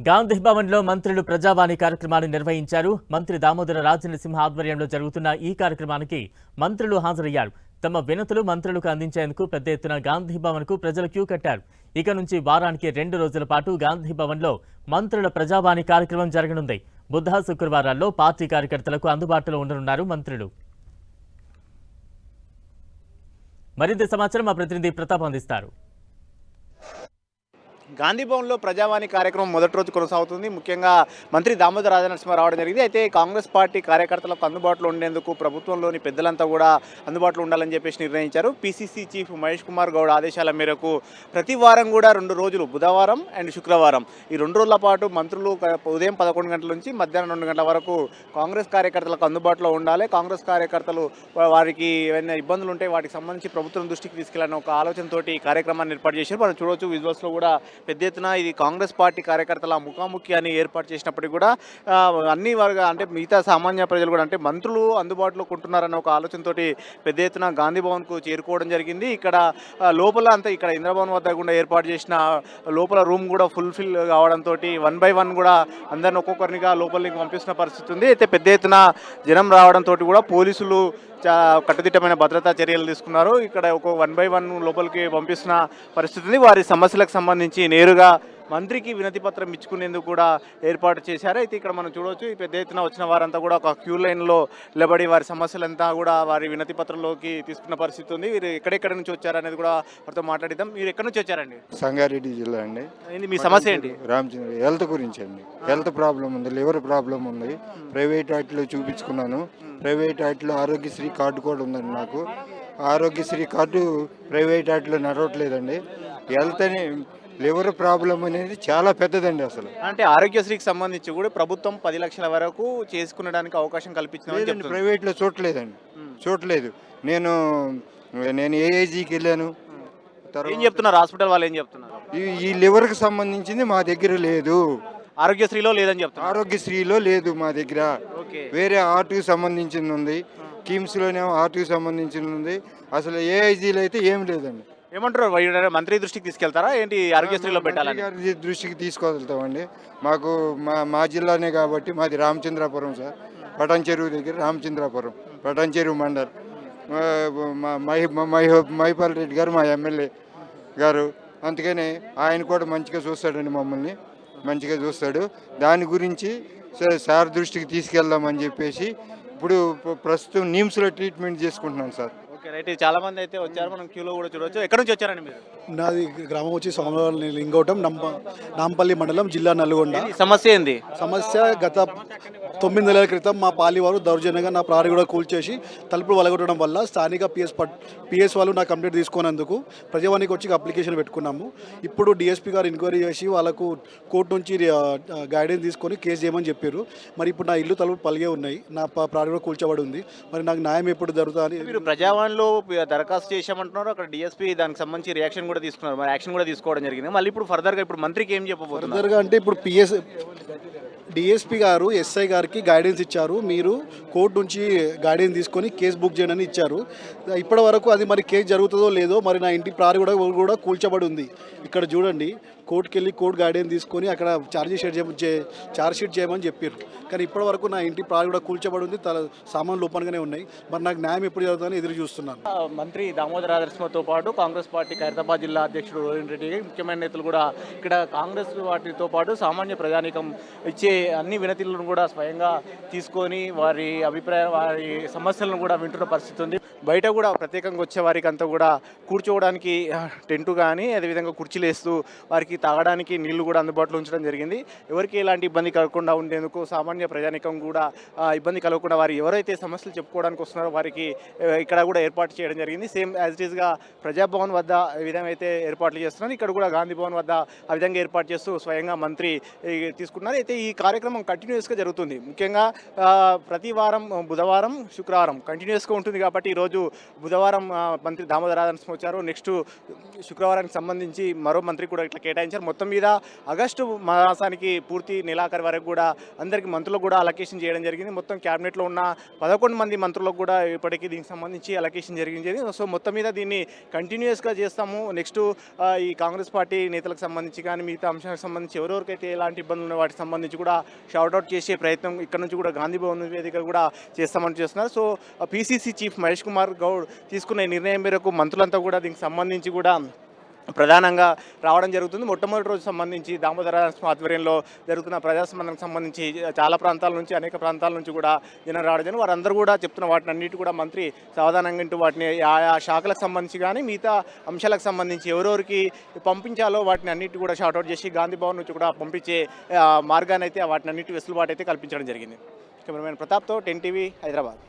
గాంధీ భవన్లో మంత్రులు ప్రజావాణి కార్యక్రమాన్ని నిర్వహించారు. మంత్రి దామోదర రాజనరసింహ ఆధ్వర్యంలో జరుగుతున్న ఈ కార్యక్రమానికి మంత్రులు హాజరయ్యారు. తమ వినతులు మంత్రులకు అందించేందుకు పెద్ద ఎత్తున గాంధీ భవన్కు ప్రజలు క్యూ కట్టారు. ఇక నుంచి వారానికి రెండు రోజుల పాటు గాంధీ భవన్లో మంత్రుల ప్రజావాణి కార్యక్రమం జరగనుంది. బుధ శుక్రవారాల్లో పార్టీ కార్యకర్తలకు అందుబాటులో ఉండనున్నారు మంత్రులు. మరింత సమాచారం మా ప్రతినిధి ప్రతాప్ అందిస్తారు. గాంధీభవన్లో ప్రజావాణి కార్యక్రమం మొదటి రోజు కొనసాగుతుంది. ముఖ్యంగా మంత్రి దామోదర రాజనరసింహ రావడం జరిగింది. అయితే కాంగ్రెస్ పార్టీ కార్యకర్తలకు అందుబాటులో ఉండేందుకు ప్రభుత్వంలోని పెద్దలంతా కూడా అందుబాటులో ఉండాలని చెప్పేసి నిర్ణయించారు. పీసీసీ చీఫ్ మహేష్ కుమార్ గౌడ్ ఆదేశాల మేరకు ప్రతి వారం కూడా రెండు రోజులు బుధవారం అండ్ శుక్రవారం ఈ రెండు రోజుల పాటు మంత్రులు ఉదయం పదకొండు గంటల నుంచి మధ్యాహ్నం రెండు గంటల వరకు కాంగ్రెస్ కార్యకర్తలకు అందుబాటులో ఉండాలి. కాంగ్రెస్ కార్యకర్తలు వారికి ఏమైనా ఇబ్బందులు ఉంటే వాటికి సంబంధించి ప్రభుత్వం దృష్టికి తీసుకెళ్ళాలని ఒక ఆలోచనతోటి ఈ కార్యక్రమాన్ని ఏర్పాటు చేశారు. మనం చూడవచ్చు విజువల్స్లో కూడా పెద్ద ఎత్తున ఇది కాంగ్రెస్ పార్టీ కార్యకర్తల ముఖాముఖి అని ఏర్పాటు చేసినప్పటికీ కూడా అన్ని వర్గ అంటే మిగతా సామాన్య ప్రజలు కూడా అంటే మంత్రులు అందుబాటులో కొంటున్నారన్న ఒక ఆలోచనతో పెద్ద ఎత్తున గాంధీ భవన్కు చేరుకోవడం జరిగింది. ఇక్కడ లోపల అంతా ఇక్కడ ఇంద్రభవన్ వద్ద కూడా ఏర్పాటు చేసిన లోపల రూమ్ కూడా ఫుల్ఫిల్ కావడంతో వన్ బై వన్ కూడా అందరిని ఒక్కొక్కరినిగా లోపలికి పంపిస్తున్న పరిస్థితి ఉంది. అయితే పెద్ద ఎత్తున జనం రావడంతో కూడా పోలీసులు కట్టుదిట్టమైన భద్రతా చర్యలు తీసుకున్నారు. ఇక్కడ ఒక వన్ బై వన్ లోపలికి పంపిస్తున్న పరిస్థితి వారి సమస్యలకు సంబంధించి నేరుగా మంత్రికి వినతి పత్రం ఇచ్చుకునేందుకు కూడా ఏర్పాటు చేశారు. అయితే ఇక్కడ మనం చూడవచ్చు ఈ పెద్ద ఎత్తున వచ్చిన వారంతా కూడా ఒక క్యూ లైన్లో నిలబడి వారి సమస్యలంతా కూడా వారి వినతి పత్రంలోకి తీసుకున్న పరిస్థితి ఉంది. వీరు ఎక్కడెక్కడ నుంచి వచ్చారనేది కూడా వారితో మాట్లాడిద్దాం. మీరు ఎక్కడి నుంచి వచ్చారండి? సంగారెడ్డి జిల్లా అండి. మీ సమస్య ఏంటి? రామచంద్ర హెల్త్ గురించి అండి. హెల్త్ ప్రాబ్లం ఉంది లివర్ ప్రాబ్లం ఉంది. ప్రైవేట్ వాటిలో చూపించుకున్నాను. ప్రైవేట్ వాటిలో ఆరోగ్యశ్రీ కార్డు కూడా ఉందండి నాకు. ఆరోగ్యశ్రీ కార్డు ప్రైవేట్ వాటిలో నడవట్లేదండి. హెల్త్ అని లివర్ ప్రాబ్లం అనేది చాలా పెద్దదండి అసలు. అంటే ఆరోగ్యశ్రీకి సంబంధించి కూడా ప్రభుత్వం పది లక్షల వరకు చేసుకునడానికి అవకాశం చెప్తుంది. ప్రైవేట్లో చూడలేదండి చూడలేదు నేను నేను ఏఐజీకి వెళ్ళాను. ఏం చెప్తున్నారు? హాస్పిటల్ వాళ్ళు ఏం చెప్తున్నారు? ఈ- లివర్కి సంబంధించింది మా దగ్గర లేదు. ఆరోగ్యశ్రీలో లేదని చెప్తున్నారు. ఆరోగ్యశ్రీలో లేదు మా దగ్గర. వేరే ఆర్ట్కి సంబంధించింది ఉంది. కిమ్స్లోనేమో ఆర్ట్కి సంబంధించింది ఉంది. అసలు ఏఐజీలో అయితే ఏం లేదండి. ఏమంటారు? మంత్రి దృష్టికి తీసుకెళ్తారా? ఏంటి ఆరోగ్యశ్రీలో పెట్టాలని? గారి దృష్టికి తీసుకెళ్తామండి. మాకు మా మా జిల్లానే కాబట్టి మాది రామచంద్రాపురం సార్. పటాన్ చెరువు దగ్గర రామచంద్రాపురం పటాన్ చెరువు మండల్. మా- మా మై మై మైపాల్ రెడ్డి గారు మా ఎమ్మెల్యే గారు. అందుకని ఆయన కూడా మంచిగా చూస్తాడండి మమ్మల్ని. మంచిగా చూస్తాడు. దాని గురించి సార్ దృష్టికి తీసుకెళ్దామని చెప్పేసి ఇప్పుడు ప్ర- ప్రస్తుతం నిమ్స్లో ట్రీట్మెంట్ చేసుకుంటున్నాను సార్. ఓకే రైట్ చాలా మంది అయితే వచ్చారు మనం క్యూలో కూడా చూడవచ్చు ఎక్కడి నుంచి వచ్చారండి మీరు? నాది గ్రామం వచ్చి సోమవారం లింగోటం నంప నాంపల్లి మండలం జిల్లా నల్గొండ. సమస్య ఏంది? సమస్య గత తొమ్మిది నెలల క్రితం మా పాలి వారు దౌర్జన్యంగా నా ప్రారి కూడా కూల్చేసి తలుపులు వలగొట్టడం వల్ల స్థానిక పిఎస్ పట్ పిఎస్ వాళ్ళు నా కంప్లైంట్ తీసుకున్నందుకు ప్రజావానికి వచ్చి అప్లికేషన్ పెట్టుకున్నాము. ఇప్పుడు డిఎస్పీ గారు ఎంక్వైరీ చేసి వాళ్ళకు కోర్టు నుంచి గైడెన్స్ తీసుకొని కేసు చేయమని చెప్పారు. మరి ఇప్పుడు నా ఇల్లు తలుపు పలిగే ఉన్నాయి. నా ప- ప్రారి కూడా కూల్చబడి ఉంది. మరి నాకు న్యాయం ఎప్పుడు జరుగుతుంది మీరు ప్రజావాణిలో దరఖాస్తు చేశామంటున్నారు. అక్కడ డిఎస్పీ దానికి సంబంధించి రియాక్షన్ కూడా తీసుకున్నారు. మరి యాక్షన్ కూడా తీసుకోవడం జరిగింది. మళ్ళీ ఇప్పుడు ఫర్దర్గా ఇప్పుడు మంత్రికి ఏం చెప్పబోతున్నారు? ఫర్దర్గా అంటే ఇప్పుడు పిఎస్ డిఎస్పీ గారు ఎస్ఐ గారికి గైడెన్స్ ఇచ్చారు. మీరు కోర్టు నుంచి గైడెన్స్ తీసుకొని కేసు బుక్ చేయడం ఇచ్చారు. ఇప్పటి వరకు అది మరి కేసు జరుగుతుందో లేదో మరి నా ఇంటి ప్రారి కూడా కూడా కూల్చబడి ఉంది. ఇక్కడ చూడండి కోర్టుకి వెళ్ళి కోర్టు గైడెన్స్ తీసుకొని అక్కడ ఛార్జీ షీట్ చే ఛార్జ్ షీట్ చేయమని చెప్పారు కానీ ఇప్పటి వరకు నా ఇంటి ప్రారి కూడా కూల్చబడి ఉంది. తల సామాన్లు ఓపెన్గానే ఉన్నాయి. మరి నాకు న్యాయం ఎప్పుడు జరుగుతుందని ఎదురు చూస్తున్నాను. మంత్రి దామోదర నరసింహతో పాటు కాంగ్రెస్ పార్టీ ఖైరతాబాద్ జిల్లా అధ్యక్షుడు రోహిన్ రెడ్డి ముఖ్యమైన నేతలు కూడా ఇక్కడ కాంగ్రెస్ పార్టీతో పాటు సామాన్య ప్రజానీకం ఇచ్చే అన్ని వినతులను కూడా స్వయంగా తీసుకొని వారి అభిప్రాయం వారి సమస్యలను కూడా వింటున్న పరిస్థితి ఉంది. బయట కూడా ప్రత్యేకంగా వచ్చే వారికి అంతా కూడా కూర్చోవడానికి టెంటు కానీ అదేవిధంగా కుర్చీలు వేస్తూ వారికి తాగడానికి నీళ్ళు కూడా అందుబాటులో ఉంచడం జరిగింది. ఎవరికి ఎలాంటి ఇబ్బంది కలగకుండా ఉండేందుకు సామాన్య ప్రజానికం కూడా ఇబ్బంది కలగకుండా వారు ఎవరైతే సమస్యలు చెప్పుకోవడానికి వస్తున్నారో వారికి ఇక్కడ కూడా ఏర్పాటు చేయడం జరిగింది. సేమ్ యాజ్ ఇట్ ఈస్గా ప్రజాభవన్ వద్ద ఏ విధంగా అయితే ఏర్పాట్లు చేస్తున్నారు. ఇక్కడ కూడా గాంధీ భవన్ వద్ద ఆ విధంగా ఏర్పాటు చేస్తూ స్వయంగా మంత్రి తీసుకున్నారు. అయితే ఈ కార్యక్రమం కంటిన్యూస్గా జరుగుతుంది. ముఖ్యంగా ప్రతి వారం బుధవారం శుక్రవారం కంటిన్యూస్గా ఉంటుంది కాబట్టి ఈరోజు బుధవారం మంత్రి దామోదరాధన్ వచ్చారు. నెక్స్ట్ శుక్రవారానికి సంబంధించి మరో మంత్రి కూడా ఇట్లా కేటాయించారు. మొత్తం మీద ఆగస్టు మాసానికి పూర్తి నెలాఖరు వరకు కూడా అందరికీ మంత్రులకు కూడా అలొకేషన్ చేయడం జరిగింది. మొత్తం క్యాబినెట్లో ఉన్న పదకొండు మంది మంత్రులకు కూడా ఇప్పటికీ దీనికి సంబంధించి అలొకేషన్ జరిగింది. సో మొత్తం మీద దీన్ని కంటిన్యూస్గా చేస్తాము. నెక్స్ట్ ఈ కాంగ్రెస్ పార్టీ నేతలకు సంబంధించి కానీ మిగతా అంశాలకు సంబంధించి ఎవరెవరికైతే ఎలాంటి ఇబ్బందులు ఉన్న వాటికి సంబంధించి కూడా షౌట్అవుట్ చేసే ప్రయత్నం ఇక్కడ నుంచి కూడా గాంధీ భవన్ వేదిక కూడా చేస్తామని చేస్తున్నారు. So PCC chief Mahesh Kumar Goud తీసుకున్న నిర్ణయం మేరకు మంత్రులంతా కూడా దీనికి సంబంధించి కూడా ప్రధానంగా రావడం జరుగుతుంది. మొట్టమొదటి రోజు సంబంధించి దామోదర ఆధ్వర్యంలో జరుగుతున్న ప్రజాస్పందనకు సంబంధించి చాలా ప్రాంతాల నుంచి అనేక ప్రాంతాల నుంచి కూడా జనం రావడం జరిగింది. వారందరూ కూడా చెప్తున్న వాటిని అన్నిటి కూడా మంత్రి సావధానంగా ఇంటూ వాటిని ఆయా శాఖలకు సంబంధించి కానీ మిగతా అంశాలకు సంబంధించి ఎవరెవరికి పంపించాలో వాటిని అన్నిటి కూడా షార్ట్అవుట్ చేసి గాంధీ భవన్ నుంచి కూడా పంపించే మార్గానైతే మార్గాన్ని అయితే వాటిని అన్నిటి వెసులుబాటు అయితే కల్పించడం జరిగింది. కెమెరామెన్ ప్రతాప్తో టెన్ టీవీ హైదరాబాద్.